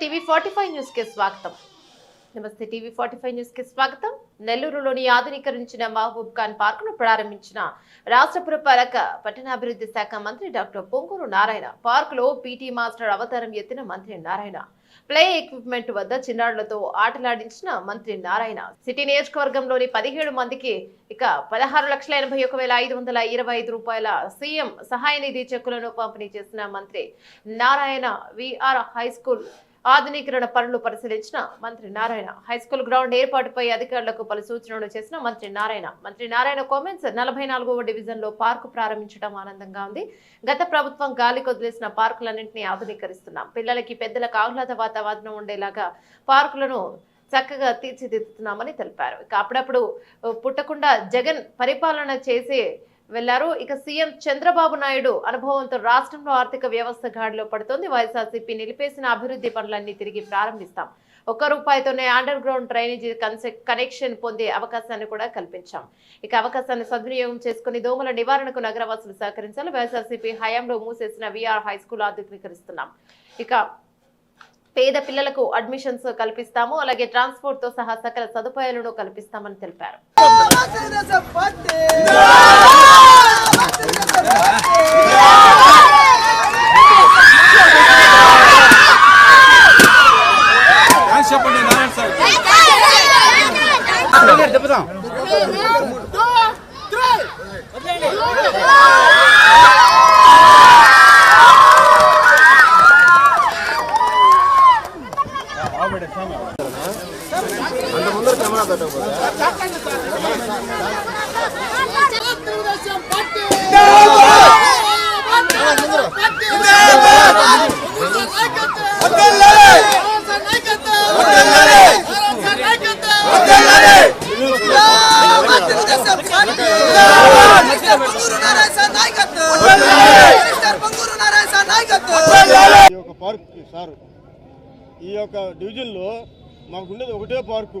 TV forty five న్యూస్కి స్వాగతం. నమస్తే టీవీ ఫార్టీ ఫైవ్ న్యూస్కి స్వాగతం. నెల్లూరులోని ఆధునీకరించిన మహబూబ్ ఖాన్ పార్క్ను ప్రారంభించిన రాష్ట్ర పురపాలక పట్టణాభివృద్ధి శాఖ మంత్రి డాక్టర్ పొంగూరు నారాయణ పార్క్లో పీటీ మాస్టర్ అవతారం ఎత్తిన మంత్రి నారాయణ ప్లే ఎక్విప్మెంట్ వద్ద చిన్నారులతో ఆటలాడించిన మంత్రి నారాయణ. సిటీ నియోజకవర్గంలోని పదిహేడు మందికి ఇక పదహారు లక్షల ఎనభై ఒక వేల ఐదు వందల ఇరవై ఐదు రూపాయల సీఎం సహాయ నిధి చెక్కులను పంపిణీ చేసిన మంత్రి నారాయణ విఆర్ హై స్కూల్ ఆధునీకరణ పనులు పరిశీలించిన మంత్రి నారాయణ. హై స్కూల్ గ్రౌండ్ ఏర్పాటుపై అధికారులకు పలు సూచనలు చేసిన మంత్రి నారాయణ. మంత్రి నారాయణ కామెంట్స్ నలభై నాలుగవ డివిజన్లో పార్కు ప్రారంభించడం ఆనందంగా ఉంది. గత ప్రభుత్వం గాలి కొదిలేసిన పార్కులన్నింటినీ ఆధునీకరిస్తున్నాం. పిల్లలకి పెద్దలకు ఆహ్లాద వాతావరణం ఉండేలాగా పార్కులను చక్కగా తీర్చిదిద్దుతున్నామని తెలిపారు. ఇక అప్పుడప్పుడు పుట్టకుండా జగన్ పరిపాలన చేసే వెళ్ళారు. ఇక సీఎం చంద్రబాబు నాయుడు అనుభవంతో రాష్ట్రంలో ఆర్థిక వ్యవస్థ గాడిలో పడుతోంది. వైఎస్ఆర్సీపీ నిలిపేసిన అభివృద్ధి పనులన్నీ తిరిగి ప్రారంభిస్తాం. ఒక్క రూపాయితోనే అండర్ గ్రౌండ్ డ్రైనేజీ కనెక్షన్ పొందే అవకాశాన్ని కూడా కల్పించాం. ఇక అవకాశాన్ని సద్వినియోగం చేసుకుని దోమల నివారణకు నగరవాసులు సహకరించాలి. వైఎస్ఆర్సీపీ హయాంలో మూసేసిన విఆర్ హై స్కూల్ ఆధునీకరిస్తున్నాం. ఇక పేద పిల్లలకు అడ్మిషన్స్ కల్పిస్తాము. అలాగే ట్రాన్స్పోర్ట్తో సహా సకల సదుపాయాలను కల్పిస్తామని తెలిపారు థ్యాంక్స్ చెప్పండి నారాయణ సార్ చెప్తాం తెలుగుదేశం పార్టీ ఈ యొక్క పార్క్ సార్ ఈ యొక్క డివిజన్లో మాకు ఉండేది ఒకటే పార్కు.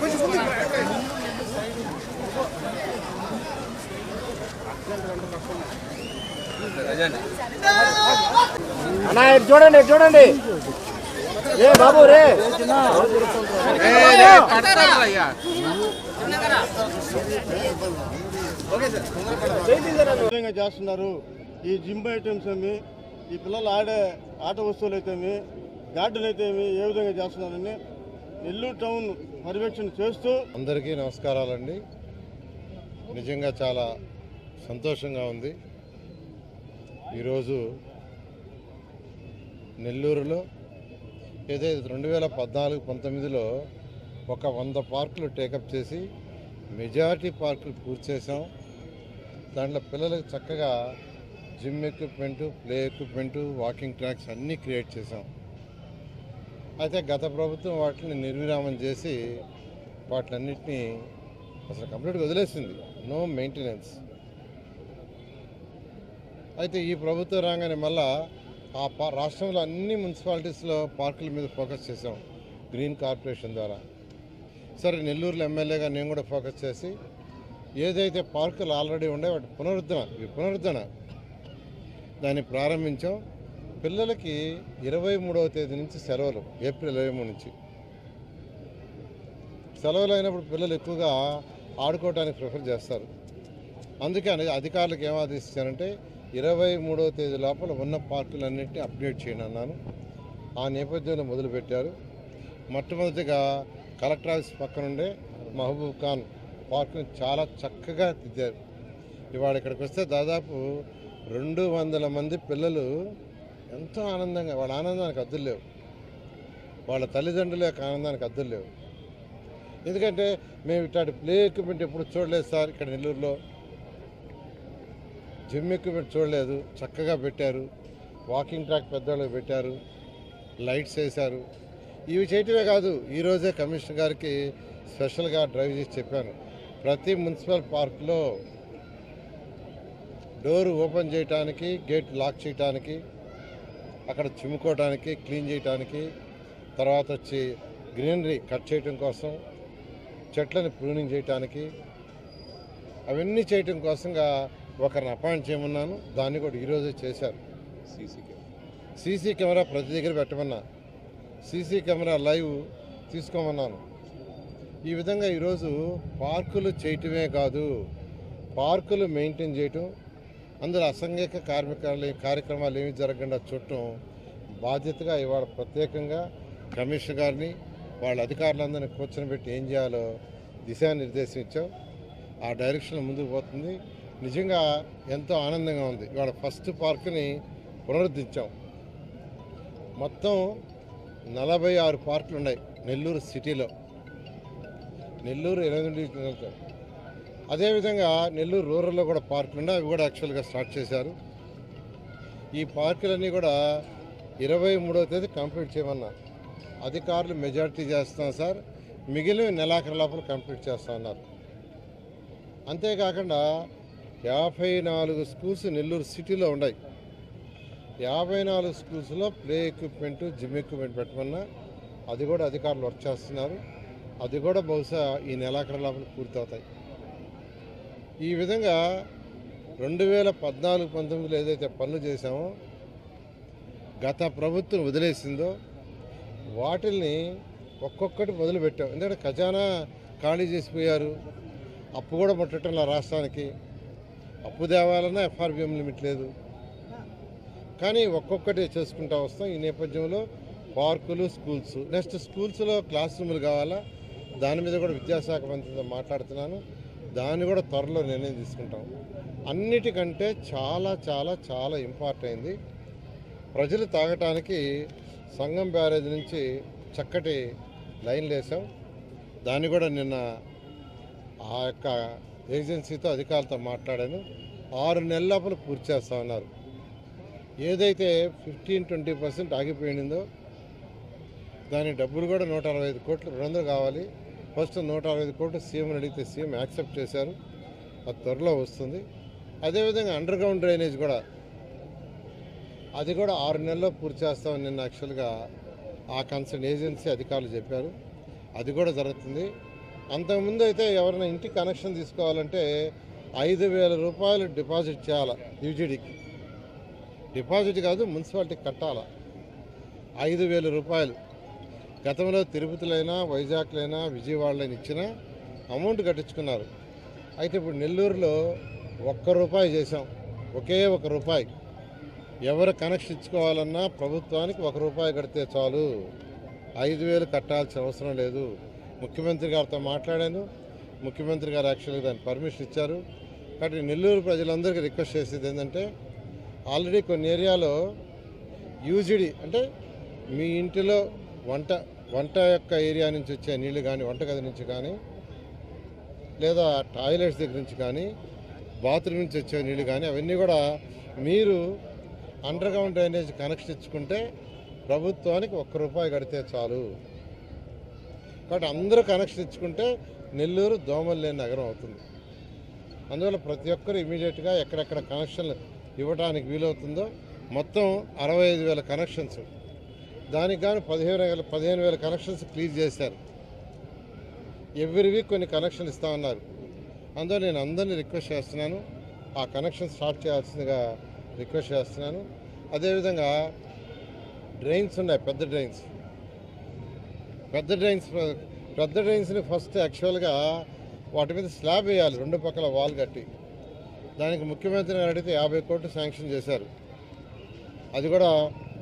కొంచెం ఏయ్! అన్నా ఇటు చూడండి చూడండి. రే బాబు రే. చేస్తున్నారు? ఈ జిమ్ ఐటమ్స్ ఏమి ఈ పిల్లలు ఆడే ఆట వస్తువులు అయితేమి గార్డెన్ అయితేమి ఏ విధంగా చేస్తున్నారని నెల్లూరు టౌన్ పర్యవేక్షణ చేస్తూ అందరికీ నమస్కారాలండి. నిజంగా చాలా సంతోషంగా ఉంది. ఈరోజు నెల్లూరులో ఏదైతే రెండు వేల పద్నాలుగు పంతొమ్మిదిలో ఒక వంద పార్కులు టేకప్ చేసి మెజారిటీ పార్కులు పూర్తి చేసాం దాంట్లో పిల్లలకు చక్కగా gym equipment play equipment walking tracks అన్నీ క్రియేట్ చేసాం అయితే గత ప్రభుత్వం వాటిని నిర్విరామం చేసి వాటిలన్నింటినీ అసలు కంప్లీట్గా వదిలేసింది. నో మెయింటెనెన్స్ అయితే ఈ ప్రభుత్వం రాగానే మళ్ళా ఆ పా రాష్ట్రంలో అన్ని మున్సిపాలిటీస్లో పార్కుల మీద ఫోకస్ చేసాం గ్రీన్ కార్పొరేషన్ ద్వారా. సరే నెల్లూరులో ఎమ్మెల్యేగా నేను కూడా ఫోకస్ చేసి ఏదైతే పార్కులు ఆల్రెడీ ఉండే వాటి పునరుద్ధరణ పునరుద్ధరణ దాన్ని ప్రారంభించాం. పిల్లలకి ఇరవై మూడవ తేదీ నుంచి సెలవులు ఏప్రిల్ ఇరవై మూడు నుంచి. సెలవులు అయినప్పుడు పిల్లలు ఎక్కువగా ఆడుకోవడానికి ప్రిఫర్ చేస్తారు. అందుకే అధికారులకు ఏం ఆదేశించారంటే ఇరవై మూడవ తేదీ లోపల ఉన్న పార్కులన్నింటినీ అప్డేట్ చేయండి అన్నాను. ఆ నేపథ్యంలో మొదలుపెట్టారు. మొట్టమొదటిగా కలెక్టర్ ఆఫీస్ పక్కనుండే మహబూబ్ ఖాన్ పార్కుని చాలా చక్కగా దిద్దారు. ఇవాళ ఇక్కడికి వస్తే దాదాపు రెండు వందల మంది పిల్లలు ఎంతో ఆనందంగా వాళ్ళ ఆనందానికి అద్దులు లేవు. వాళ్ళ తల్లిదండ్రుల యొక్క ఆనందానికి అద్దులు లేవు. ఎందుకంటే మేము ఇట్లాంటి ప్లే ఎక్విప్మెంట్ ఎప్పుడు చూడలేదు సార్ ఇక్కడ నెల్లూరులో. జిమ్ ఎక్విప్మెంట్ చూడలేదు చక్కగా పెట్టారు. వాకింగ్ ట్రాక్ పెద్దవాళ్ళకి పెట్టారు లైట్స్ వేశారు. ఇవి చేయటమే కాదు ఈరోజే కమిషనర్ గారికి స్పెషల్గా డ్రైవ్ చేసి చెప్పాను. ప్రతి మున్సిపల్ పార్క్లో డోర్ ఓపెన్ చేయడానికి గేట్ లాక్ చేయడానికి అక్కడ చిమ్ముకోవడానికి క్లీన్ చేయడానికి తర్వాత వచ్చి గ్రీనరీ కట్ చేయటం కోసం చెట్లను ప్రూనింగ్ చేయటానికి అవన్నీ చేయటం కోసంగా ఒకరిని అపాయింట్ చేయమన్నాను. దాన్ని కూడా ఈరోజే చేశారు. CC camera. ప్రతి దగ్గర పెట్టమన్నా. సీసీ కెమెరా లైవ్ తీసుకోమన్నాను. ఈ విధంగా ఈరోజు పార్కులు చేయటమే కాదు పార్కులు మెయింటైన్ చేయటం అందులో అసంఘిక కార్మికాలు కార్యక్రమాలు ఏమి జరగకుండా చూడటం బాధ్యతగా ఇవాళ ప్రత్యేకంగా కమిషనర్ గారిని వాళ్ళ అధికారులందరినీ కూర్చొని పెట్టి ఏం చేయాలో దిశానిర్దేశం ఇచ్చాం. ఆ డైరెక్షన్ ముందుకు పోతుంది. నిజంగా ఎంతో ఆనందంగా ఉంది. ఇవాళ ఫస్ట్ పార్కుని పునరుద్ధరించాం. మొత్తం నలభై ఆరు పార్కులు ఉన్నాయి నెల్లూరు సిటీలో. నెల్లూరు ఎనిమిది అదేవిధంగా నెల్లూరు రూరల్లో కూడా పార్కులు ఉన్నాయి అవి కూడా యాక్చువల్గా స్టార్ట్ చేశారు. ఈ పార్కులన్నీ కూడా ఇరవై మూడవ తేదీ కంప్లీట్ చేయమన్నా అధికారులు మెజారిటీ చేస్తాం సార్. మిగిలిన నెలాఖరు లోపల కంప్లీట్ చేస్తా ఉన్నారు. అంతేకాకుండా యాభై నాలుగు స్కూల్స్ నెల్లూరు సిటీలో ఉన్నాయి. యాభై నాలుగు స్కూల్స్లో ప్లే ఎక్విప్మెంట్ జిమ్ ఎక్విప్మెంట్ పెట్టమన్నా అది కూడా అధికారులు వర్క్ చేస్తున్నారు. అది కూడా బహుశా ఈ నెలాఖరు లోపల పూర్తవుతాయి. ఈ విధంగా రెండు వేల పద్నాలుగు పంతొమ్మిదిలో ఏదైతే పనులు చేశామో గత ప్రభుత్వం వదిలేసిందో వాటిల్ని ఒక్కొక్కటి మొదలుపెట్టాం. ఎందుకంటే ఖజానా ఖాళీ చేసిపోయారు. అప్పు కూడా ముట్టడంలో రాష్ట్రానికి. అప్పు తేవాలన్నా ఎఫ్ఆర్బిఎం లిమిట్ లేదు. కానీ ఒక్కొక్కటి చేసుకుంటా వస్తాం. ఈ నేపథ్యంలో పార్కులు స్కూల్స్. నెక్స్ట్ స్కూల్స్లో క్లాస్ రూములు కావాలా? దాని మీద కూడా విద్యాశాఖ మంత్రితో మాట్లాడుతున్నాను. దాన్ని కూడా త్వరలో నిర్ణయం తీసుకుంటాం. అన్నిటికంటే చాలా చాలా చాలా ఇంపార్టెంట్ అయింది. ప్రజలు తాగటానికి సంగం బ్యారేజ్ నుంచి చక్కటి లైన్లు వేసాం దాన్ని కూడా నిన్న ఆ యొక్క ఏజెన్సీతో అధికారులతో మాట్లాడాను. ఆరు నెలల లోపల పూర్తి చేస్తా ఉన్నారు ఏదైతే ఫిఫ్టీన్ ట్వంటీ పర్సెంట్ ఆగిపోయిందో దాని డబ్బులు కూడా నూట అరవై ఐదు కోట్లు రెండు వందలు కావాలి. ఫస్ట్ నూట అరవై ఐదు కోట్లు సీఎం అడిగితే సీఎం యాక్సెప్ట్ చేశారు. అది త్వరలో వస్తుంది. అదేవిధంగా అండర్ గ్రౌండ్ డ్రైనేజ్ కూడా. అది కూడా ఆరు నెలల్లో పూర్తి చేస్తామని నిన్న యాక్చువల్గా ఆ కన్సర్న్ ఏజెన్సీ అధికారులు చెప్పారు. అది కూడా జరుగుతుంది. అంతకుముందు అయితే ఎవరైనా ఇంటి కనెక్షన్ తీసుకోవాలంటే ఐదు వేల రూపాయలు డిపాజిట్ చేయాలి యూజీడీకి. డిపాజిట్ కాదు మున్సిపాలిటీకి కట్టాలా. ఐదు వేల రూపాయలు. గతంలో తిరుపతిలైనా వైజాగ్లైనా విజయవాడలైనా ఇచ్చిన అమౌంట్ కట్టించుకున్నారు. అయితే ఇప్పుడు నెల్లూరులో ఒక్క రూపాయి చేసాం ఒకే ఒక రూపాయి. ఎవరు కనెక్షన్ ఇచ్చుకోవాలన్నా ప్రభుత్వానికి ఒక రూపాయి కడితే చాలు. ఐదు వేలు కట్టాల్సిన అవసరం లేదు. ముఖ్యమంత్రి గారితో మాట్లాడాను. ముఖ్యమంత్రి గారు యాక్చువల్గా దానికి పర్మిషన్ ఇచ్చారు. కాబట్టి నెల్లూరు ప్రజలందరికీ రిక్వెస్ట్ చేసేది ఏంటంటే ఆల్రెడీ కొన్ని ఏరియాలో యూజిడి అంటే మీ ఇంటిలో వంట వంట యొక్క ఏరియా నుంచి వచ్చే నీళ్ళు కానీ వంటగది నుంచి కానీ లేదా టాయిలెట్స్ దగ్గర నుంచి కానీ బాత్రూమ్ నుంచి వచ్చే నీళ్ళు కానీ అవన్నీ కూడా మీరు అండర్ గ్రౌండ్ డ్రైనేజ్ కనెక్షన్ ఇచ్చుకుంటే ప్రభుత్వానికి ఒక్క రూపాయి కడితే చాలు. కాబట్టి అందరూ కనెక్షన్ ఇచ్చుకుంటే నెల్లూరు దోమలు లేని నగరం అవుతుంది. అందువల్ల ప్రతి ఒక్కరు ఇమీడియట్గా ఎక్కడెక్కడ కనెక్షన్లు ఇవ్వడానికి వీలవుతుందో మొత్తం అరవై ఐదు వేల కనెక్షన్స్. దానికి గాను పదిహేను వేల పదిహేను వేల కనెక్షన్స్ క్లియర్ చేశారు. ఎవ్రీ వీక్ కొన్ని కనెక్షన్లు ఇస్తామన్నారు అందులో నేను అందరినీ రిక్వెస్ట్ చేస్తున్నాను ఆ కనెక్షన్ స్టార్ట్ చేయాల్సిందిగా రిక్వెస్ట్ చేస్తున్నాను. అదేవిధంగా డ్రైన్స్ ఉన్నాయి పెద్ద డ్రైన్స్. పెద్ద డ్రైన్స్ పెద్ద డ్రైన్స్ని ఫస్ట్ యాక్చువల్గా వాటి మీద స్లాబ్ వేయాలి రెండు పక్కల వాల్ కట్టి. దానికి ముఖ్యమంత్రి గారు అడిగితే యాభై కోట్లు శాంక్షన్ చేశారు. అది కూడా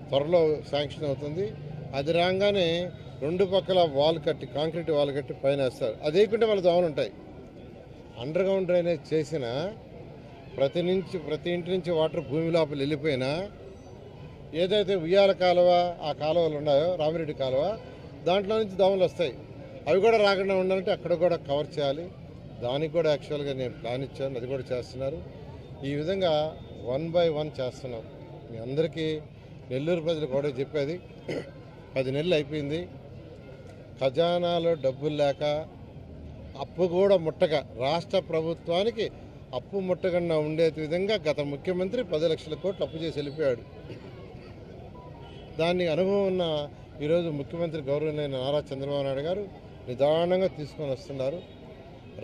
త్వరలో శాంక్షన్ అవుతుంది. అది రాగానే రెండు పక్కల వాల్ కట్టి కాంక్రీట్ వాల్ కట్టి పైన వేస్తారు. అది వేయకుంటే వాళ్ళ దోమలు ఉంటాయి. అండర్ గ్రౌండ్ డ్రైనేజ్ చేసిన ప్రతి నుంచి ప్రతి ఇంటి నుంచి వాటర్ భూమి లోపల వెళ్ళిపోయినా ఏదైతే ఉయ్యాల కాలువ ఆ కాలువలు ఉన్నాయో రామిరెడ్డి కాలువ దాంట్లో నుంచి దోమలు వస్తాయి. అవి కూడా రాకుండా ఉండాలంటే అక్కడ కూడా కవర్ చేయాలి. దానికి కూడా యాక్చువల్గా నేను ప్లాన్ ఇచ్చాను. అది కూడా చేస్తున్నారు. ఈ విధంగా వన్ బై వన్ చేస్తున్నాం. మీ అందరికీ నెల్లూరు ప్రజలు కూడా చెప్పేది పది నెలలు అయిపోయింది ఖజానాలో డబ్బులు లేక అప్పు కూడా ముట్టక రాష్ట్ర ప్రభుత్వానికి అప్పు ముట్టకుండా ఉండే విధంగా గత ముఖ్యమంత్రి పది లక్షల కోట్లు అప్పు చేసి వెళ్ళిపోయాడు. దాన్ని అనుభవం ఉన్న ఈరోజు ముఖ్యమంత్రి గౌరవనీయ నారా చంద్రబాబు నాయుడు గారు నిదానంగా తీసుకొని వస్తున్నారు.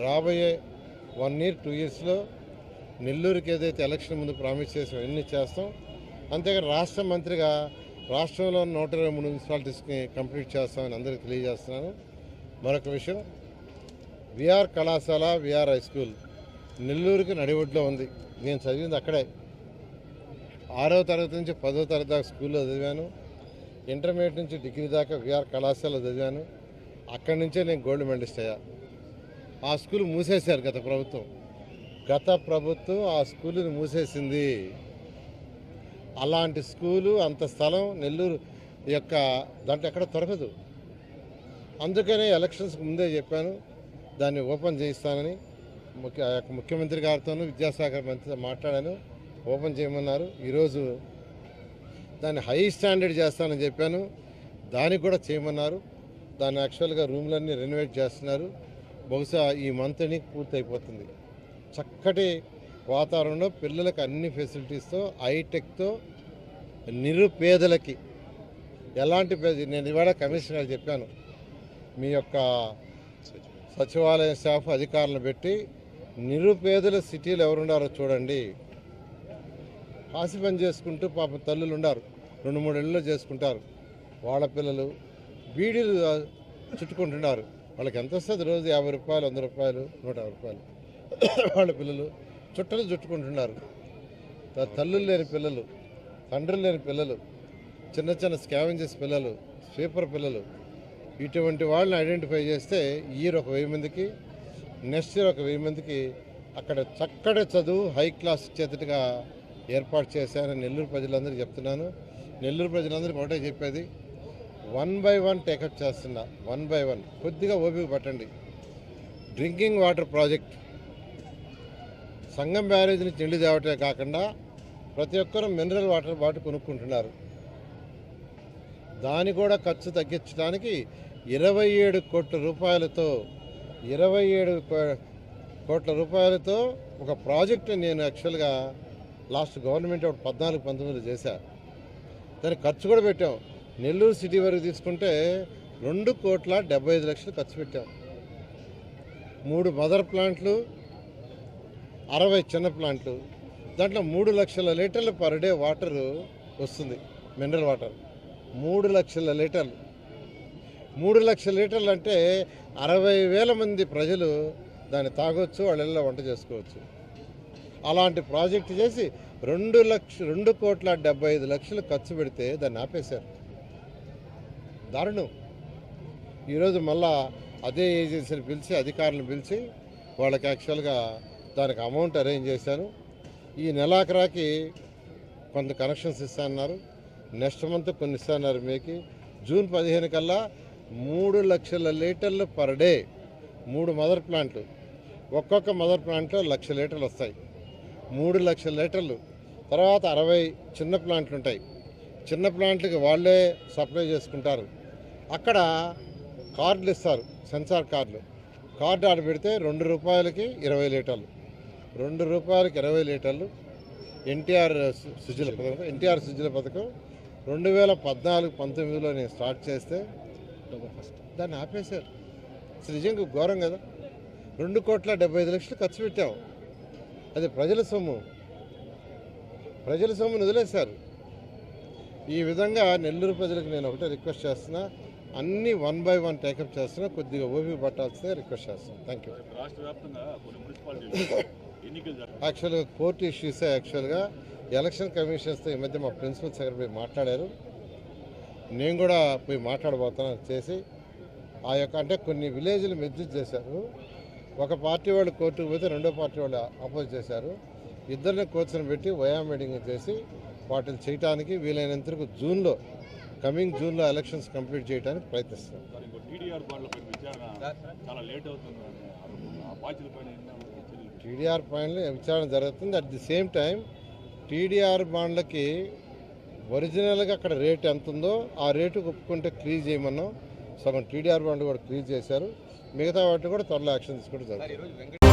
రాబోయే వన్ ఇయర్ టూ ఇయర్స్లో నెల్లూరుకి ఏదైతే ఎలక్షన్ ముందు ప్రామిస్ చేసాం ఎన్ని చేస్తాం అంతేకాని రాష్ట్ర మంత్రిగా రాష్ట్రంలో నూట ఇరవై మూడు మున్సిపాలిటీస్ని కంప్లీట్ చేస్తామని అందరికీ తెలియజేస్తున్నాను. మరొక విషయం విఆర్ కళాశాల విఆర్ హై స్కూల్ నెల్లూరుకి నడిబొడ్లో ఉంది. నేను చదివింది అక్కడే. ఆరవ తరగతి నుంచి పదో తరగతి దాకా స్కూల్లో చదివాను. ఇంటర్మీడియట్ నుంచి డిగ్రీ దాకా విఆర్ కళాశాలలో చదివాను. అక్కడి నుంచే నేను గోల్డ్ మెడలిస్ట్ అయ్యా. ఆ స్కూల్ మూసేశారు గత ప్రభుత్వం. గత ప్రభుత్వం ఆ స్కూల్ని మూసేసింది అలాంటి స్కూలు అంత స్థలం నెల్లూరు యొక్క దాంట్లో ఎక్కడ దొరకదు. అందుకనే ఎలక్షన్స్కి ముందే చెప్పాను దాన్ని ఓపెన్ చేయిస్తానని ముఖ్య ఆ యొక్క ముఖ్యమంత్రి గారితోనూ విద్యాశాఖ మంత్రితో మాట్లాడాను ఓపెన్ చేయమన్నారు. ఈరోజు దాన్ని హై స్టాండర్డ్ చేస్తానని చెప్పాను. దానికి కూడా చేయమన్నారు. దాన్ని యాక్చువల్గా రూమ్లన్నీ రెనోవేట్ చేస్తున్నారు. బహుశా ఈ మంత్ని పూర్తి అయిపోతుంది చక్కటి వాతావరణంలో పిల్లలకు అన్ని ఫెసిలిటీస్తో హైటెక్తో నిరుపేదలకి ఎలాంటి పేద నేను ఇవాళ కమిషనర్ చెప్పాను. మీ యొక్క సచివాలయ స్టాఫ్ అధికారులను పెట్టి నిరుపేదల సిటీలు ఎవరున్నారో చూడండి. కాసి పని చేసుకుంటూ పాప తల్లులు ఉన్నారు రెండు మూడు ఇళ్ళు చేసుకుంటారు. వాళ్ళ పిల్లలు బీడీలు చుట్టుకుంటున్నారు. వాళ్ళకి ఎంత వస్తుంది రోజు? యాభై రూపాయలు వంద రూపాయలు నూట యాభై రూపాయలు. వాళ్ళ పిల్లలు చుట్టలు చుట్టుకుంటున్నారు. తల్లులు లేని పిల్లలు తండ్రులు లేని పిల్లలు చిన్న చిన్న స్కావెంజెస్ పిల్లలు స్వీపర్ పిల్లలు ఇటువంటి వాళ్ళని ఐడెంటిఫై చేస్తే ఇయర్ ఒక వెయ్యి మందికి నెక్స్ట్ ఇయర్ ఒక వెయ్యి మందికి అక్కడ చక్కటి చదువు హై క్లాస్ చేతటిగా ఏర్పాటు చేశానని నెల్లూరు ప్రజలందరికీ చెప్తున్నాను. నెల్లూరు ప్రజలందరికీ ఒకటే చెప్పేది one by one take up చేస్తున్నా వన్ బై వన్ కొద్దిగా ఓపిక పట్టండి. Drinking water project Sangam barrage నుంచి నీళ్ళు తేవటమే కాకుండా ప్రతి ఒక్కరూ మినరల్ వాటర్ బాటిల్ కొనుక్కుంటున్నారు. దాని కూడా ఖర్చు తగ్గించడానికి ఇరవై ఏడు కోట్ల రూపాయలతో ఇరవై ఏడు కో- కోట్ల రూపాయలతో ఒక ప్రాజెక్ట్ నేను యాక్చువల్గా లాస్ట్ గవర్నమెంట్ ఒకటి పద్నాలుగు పంతొమ్మిది చేశా. దానికి ఖర్చు కూడా పెట్టాం. నెల్లూరు సిటీ వరకు తీసుకుంటే రెండు కోట్ల డెబ్బై ఐదు లక్షలు ఖర్చు పెట్టాం. మూడు మదర్ ప్లాంట్లు అరవై చిన్న ప్లాంట్లు దాంట్లో మూడు లక్షల లీటర్లు పర్ డే వాటర్ వస్తుంది మినరల్ వాటర్ మూడు లక్షల లీటర్లు. మూడు లక్షల లీటర్లు అంటే అరవై వేల మంది ప్రజలు దాన్ని తాగొచ్చు వాళ్ళ వంట చేసుకోవచ్చు. అలాంటి ప్రాజెక్ట్ చేసి రెండు లక్ష రెండు కోట్ల డెబ్బై ఐదు లక్షలు ఖర్చు పెడితే దాన్ని ఆపేశారు. దారుణం. ఈరోజు మళ్ళా అదే ఏజెన్సీని పిలిచి అధికారులను పిలిచి వాళ్ళకి యాక్చువల్గా దానికి అమౌంట్ అరేంజ్ చేశాను. ఈ నెలాఖరాకి కొంత కనెక్షన్స్ ఇస్తానన్నారు. నెక్స్ట్ మంత్ కొన్ని ఇస్తానన్నారు మీకు. జూన్ పదిహేను కల్లా మూడు లక్షల లీటర్లు పర్ డే మూడు మదర్ ప్లాంట్లు. ఒక్కొక్క మదర్ ప్లాంట్లో లక్ష లీటర్లు వస్తాయి. మూడు లక్షల లీటర్లు. తర్వాత అరవై చిన్న ప్లాంట్లు ఉంటాయి. చిన్న ప్లాంట్లకి వాళ్ళే సప్లై చేసుకుంటారు. అక్కడ కార్డులు ఇస్తారు సెన్సార్ కార్డులు. కార్డు ఆడ పెడితే రెండు రూపాయలకి ఇరవై లీటర్లు. రెండు రూపాయలకి ఇరవై లీటర్లు ఎన్టీఆర్ సుజల పథకం ఎన్టీఆర్ సుజల పథకం. రెండు వేల పద్నాలుగు పంతొమ్మిదిలో నేను స్టార్ట్ చేస్తే దాన్ని ఆపేశారు. అసలు నిజంగా ఘోరం కదా. రెండు కోట్ల డెబ్బై ఐదు లక్షలు ఖర్చు పెట్టాం. అది ప్రజల సొమ్ము. ప్రజల సొమ్మును వదిలేశారు. ఈ విధంగా నెల్లూరు ప్రజలకు నేను ఒకటే రిక్వెస్ట్ చేస్తున్నా. అన్ని వన్ బై వన్ టేకప్ చేస్తున్నా. కొద్దిగా ఓపిక పట్టాల్సిందే రిక్వెస్ట్ చేస్తున్నాను థ్యాంక్ యూ యాక్చువల్గా కోర్టు ఇష్యూసే యాక్చువల్గా ఎలక్షన్ కమిషన్స్తో ఈ మధ్య మా ప్రిన్సిపల్ సెక్రటరీ మాట్లాడారు. నేను కూడా పోయి మాట్లాడబోతున్నాను చేసి ఆ యొక్క అంటే కొన్ని విలేజ్లు మెజ్యూజ్ చేశారు. ఒక పార్టీ వాళ్ళు కోర్టుకు పోతే రెండో పార్టీ వాళ్ళు అపోజ్ చేశారు. ఇద్దరిని కోర్చుని పెట్టి వయా మీటింగ్ చేసి వాటిని చేయడానికి వీలైనంత వరకు జూన్లో కమింగ్ జూన్లో ఎలక్షన్స్ కంప్లీట్ చేయడానికి ప్రయత్నిస్తున్నాం. టీడీఆర్ బాండ్లపై విచారణ జరుగుతుంది. At the same time TDR బాండ్లకి ఒరిజినల్గా అక్కడ రేట్ ఎంత ఉందో ఆ రేటు ఒప్పుకుంటే క్లీజ్ చేయమన్నాం. సగం టీడీఆర్ బాండ్ కూడా క్లీజ్ చేశారు. మిగతా వాటిని కూడా త్వరలో యాక్షన్ తీసుకోవడం జరుగుతుంది.